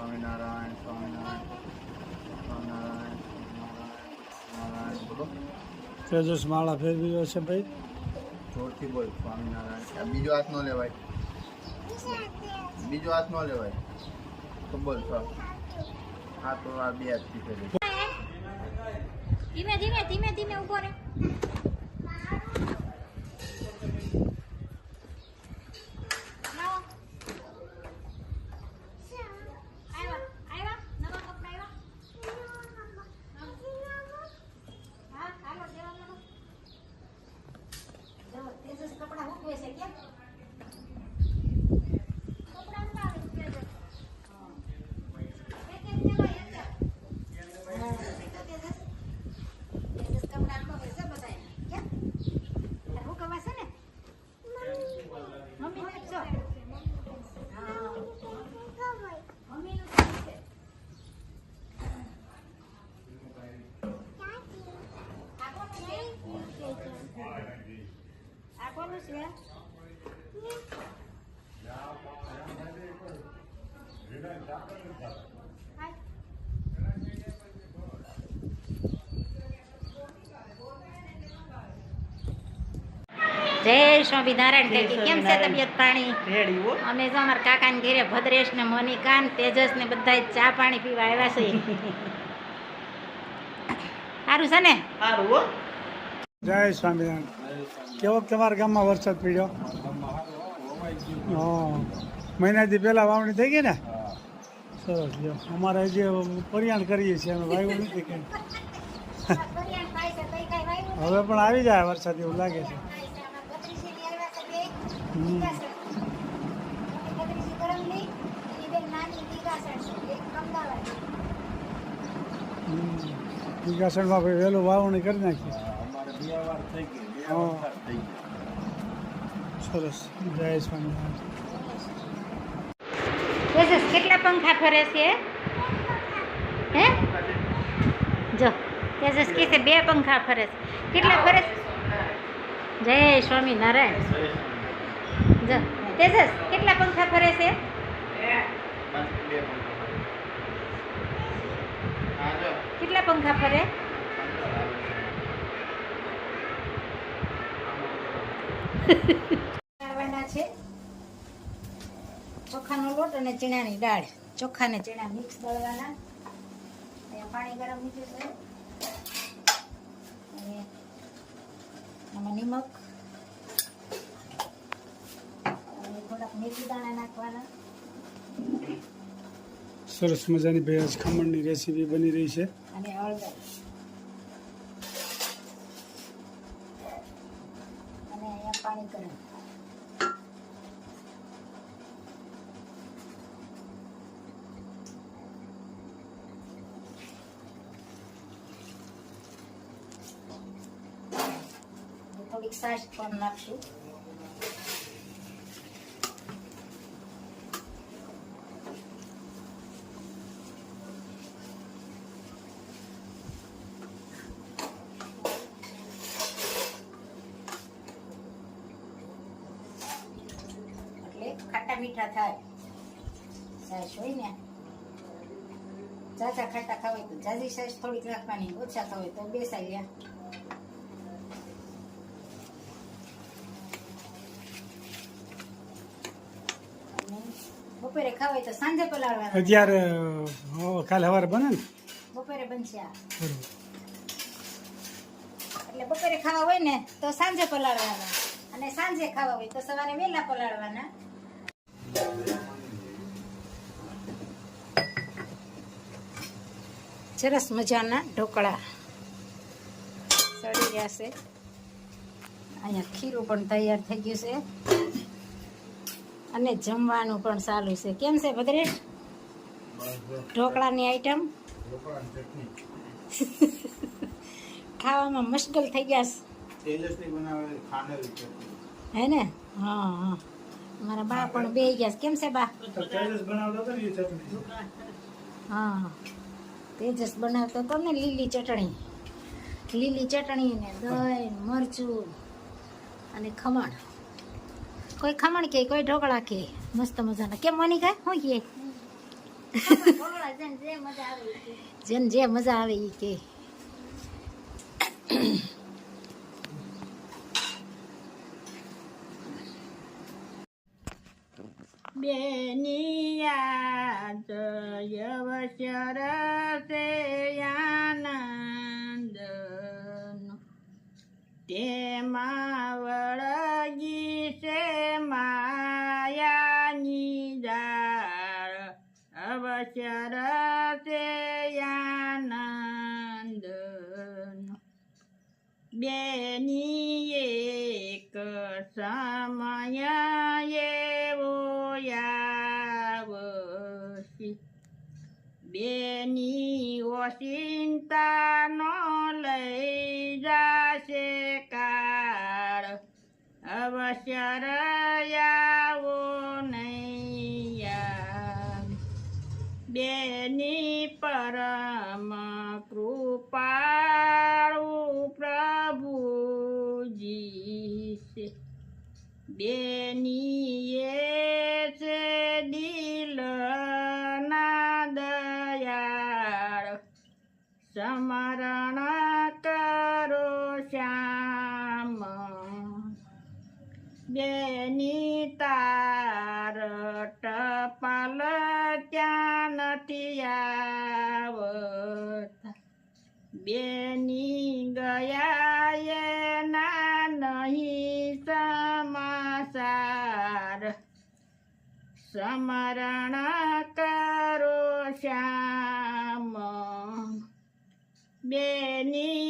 સ્વામિનારાયણ સ્વામિનારાયણ સ્વામિનારાયણ સ્વામિનારાયણ બોલો. તેજસ માળા ફેરવી છે ભાઈ? જોરથી બોલ સ્વામિનારાયણ. આ બીજો હાથ નો લેવાય. બીજો હાથ નો લેવાય. તો બોલ હા તો આ બે હાથથી ફેરવી ધીમે ધીમે ધીમે ધીમે ઊભો રહે લાવો. આવ્યા, આવ્યા? નવા કપડાં આવ્યા? હા, હાલો, દેવા માંડો. જો, તેજસ કપડાં મૂકવે છે, કેમ? કપડાં ઉતારે છે, તેજસ. હા. એક એક લેવાય, એક એક. હા, તો તેજસ. તેજસ કપડાં મૂકે છે બધાય. કેમ? તારે હુકવવા છે ને? મમ્મી નાખજો. હા. મમ્મીનું કામ છે. આ કોનું છે? આ કોનું છે? જય સ્વામિનારાયણ કાકી કેમ છે તબિયત પાણી? અમે જો અમારા કાકાને ઘેરે ભદ્રેશ ને મોનિકા ને તેજસ ને બધા ચા પાણી પીવા આવ્યા છે. સારું છે ને? સારું જય સ્વામિનારાયણ. કેવો તમારા ગામમાં વરસાદ પડ્યો? હા. મહિનાથી પહેલા વાવણી થઈ ગઈ ને? સરસ જો અમારે જે પરિયાણ કરીએ છીએ, અમે વાવ્યું નથી કંઈ. હવે પણ આવી જાય વરસાદ એવું લાગે છે. વિકાસણમાં વહેલું વાવણી કરી નાખી સરસ. જય સ્વામિનારાયણ. કેટલા પંખા ફરે છે? હે? જો તેજસ કે છે, બે પંખા ફરે છે. કેટલા ફરે છે? જય સ્વામિનારાયણ. જો તેજસ કેટલા પંખા ફરે છે? કેટલા પંખા ફરે? બનાવવાના છે. ચોખાનો લોટ અને ચણાની દાળ. ચોખા ને ચણા મિક્સ દળવાના પાણી ગરમ મૂક્યું છે અને આમાં નિમક. અને થોડાક મેથી દાણા નાખવાના. સરસ મજાની ભાઈ આજ ખમણની રેસીપી બની રહી છે. અને હળદર અને અહીંયા પાણી ગરમ થોડીક સાસ પણ નાખશું ખાટા મીઠા થાય. સાસ હોય ને. જાજા ખાટા ખાવા તો જાજી સાસ થોડીક રાખવાની, ઓછા ખાવા તો બેસાઈ લ્યા અને બપોરે ખાવાય તો સાંજે પલાળવાનું. અત્યારે કાલે સવારે બને ને? બપોરે બનશે આ. એટલે બપોરે ખાવા હોય ને તો સાંજે પલાળવાના. અને સાંજે ખાવા હોય તો સવારે વહેલા પલાળવાના. સરસ મજાના ઢોકળા સડી રહ્યા છે. અહીંયા ખીરું પણ તૈયાર થઈ ગયું છે. અને જમવાનું પણ સારું છે. કેમ છે ભદ્રેશ? ઢોકળાની આઈટમ ખાવામાં મુશ્કેલ થઈ ગયા છે. હે ને? હા હા. મારા બા પણ બે ગયા છે. કેમ છે બા? હા. તેજસ બનાવતો હતો ને લીલી ચટણી. લીલી ચટણી ને દહીં મરચું અને ખમણ. કોઈ ખમણ કે, કોઈ ઢોકળા કે, મસ્ત મજાના. કેમ મોનિકા શું કે? જેને જે મજા આવે એ કે. બેનિયા જયવશ્ય તે આનંદ તેમાં વળગી બેની એક સમય એવો આવશે બેની ઓચિંતા નો લઈ જશે કાળ. અવશ્ય રયાવો નહીં બેની પરમ બેની તાર ટપાલ ત્યાં નથી આવતા. બેની ગયા એના નહીં સમાચાર. સમરણ કરો શ્યામ. બેનિયંત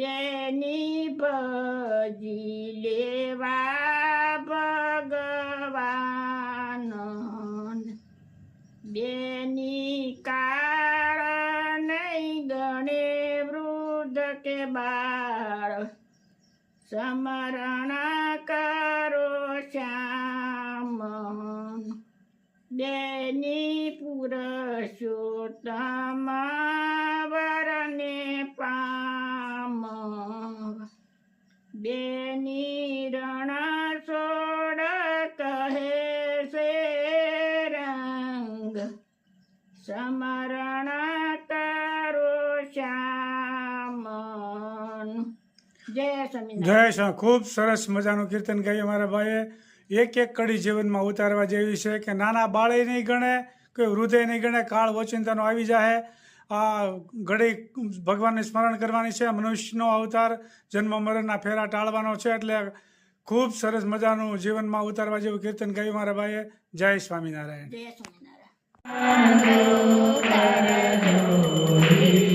બેની ભજી લેવા ભગવાન બેની નહીં ગણે વૃદ્ધ કે બાળ. સમરણ કરો શ્યામ બેની પુરુષોત્તમ વરને પામ બેની રણ છોડ કહે છે રંગ. સમરણ કરો શ્યામ જય સ્વામી જય શ્રી ખૂબ સરસ મજાનું કીર્તન ગાયું મારા ભાઈએ. એક એક કડી જીવનમાં ઉતારવા જેવી છે કે નાના બાળે નહીં ગણે, કોઈ વૃદ્ધે નહીં ગણે, કાળ વચિંતાનો આવી જાય આ ઘડી ભગવાનને સ્મરણ કરવાની છે. મનુષ્યનો અવતાર જન્મ મરણના ફેરા ટાળવાનો છે એટલે ખૂબ સરસ મજાનું જીવનમાં ઉતારવા જેવું કીર્તન ગાયું મારા ભાઈએ. જય સ્વામિનારાયણ. જય સ્વામિનારાયણ.